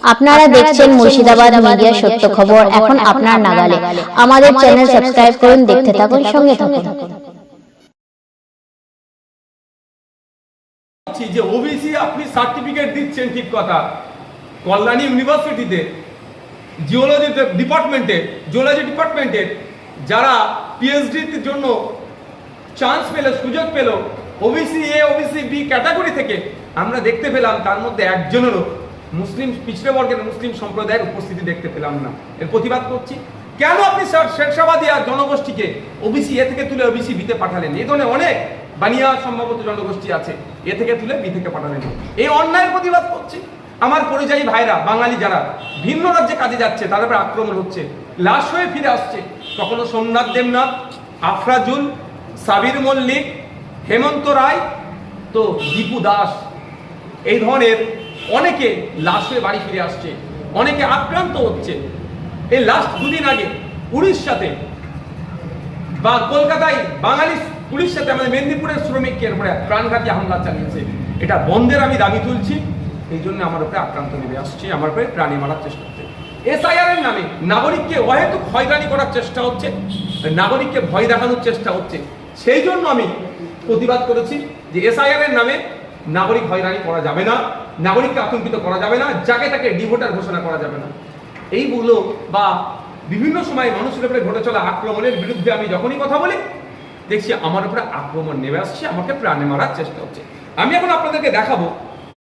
আপনারা দেখছেন মুর্শিদাবাদ মিডিয়া সত্য খবর। এখন আপনার নাগালে আমাদের চ্যানেল সাবস্ক্রাইব করুন দেখতে থাকুন সঙ্গে থাকুন। যে ওবিসি আপনি সার্টিফিকেট দিচ্ছেন ঠিক কথা। কল্যাণী ইউনিভার্সিটিতে জিওলজি ডিপার্টমেন্টে জিওলজি ডিপার্টমেন্টে যারা পিএইচডির জন্য চান্স পেল সুযোগ পেল OBC A OBC B category থেকে আমরা দেখতে পেলাম তার মধ্যে একজনেরও। মুসলিম পিছড়ে বর্গের মুসলিম সম্প্রদায়ের উপস্থিতি দেখতে পেলাম না। এর প্রতিবাদ করছি। কেন আপনি শেরশাবাদী আর জনগোষ্ঠীকে ওবিসি এ থেকে তুলে ওবিসি বিতে পাঠালেন? এই ধরনের অনেক বানিয়া সম্ভবত জনগোষ্ঠী আছে, এ থেকে তুলে বি থেকে পাঠালেন। এই অন্যায়ের প্রতিবাদ করছি। আমার পরিযায়ী ভাইরা, বাঙালি যারা, ভিন্ন রাজ্যে কাজে যাচ্ছে, তাদের আক্রমণ হচ্ছে, লাশ হয়ে ফিরে আসছে। কখনো সোমনাথ দেবনাথ, আফরাজুল, সাবির মল্লিক, হেমন্ত রায়, তো দীপু দাস। এই ধরনের অনেকে লাশ হয়ে বাড়ি ফিরে আসছে, অনেকে আক্রান্ত হচ্ছে। এই লাস্ট দুদিন আগে উড়িষ্যাতে বা কলকাতায় বাঙালি উড়িষ্যাতে আমাদের মেদিনীপুরের শ্রমিকের উপরে প্রাণঘাতী হামলা চালিয়েছে। এটা বন্ধের আমি দাবি তুলছি। এই জন্য আমার উপরে আক্রান্ত নেমে আসছে, আমার উপরে প্রাণী মারার চেষ্টা হচ্ছে। এসআইআর এর নামে নাগরিককে অহেতুক হয়রানি করার চেষ্টা হচ্ছে, নাগরিককে ভয় দেখানোর চেষ্টা হচ্ছে। সেই জন্য আমি প্রতিবাদ করেছি যে এসআইআর এর নামে নাগরিক হয়রানি করা যাবে না, নাগরিককে আতঙ্কিত করা যাবে না, যাকে তাকে ডিভোটার ঘোষণা করা যাবে না। এইগুলো বা বিভিন্ন সময় মানুষের উপরে ঘটে চলা আক্রমণের বিরুদ্ধে আমি যখনই কথা বলি, দেখছি আমার উপরে আক্রমণ নেমে আসছে, আমাকে প্রাণে মারার চেষ্টা হচ্ছে। আমি এখন আপনাদেরকে দেখাবো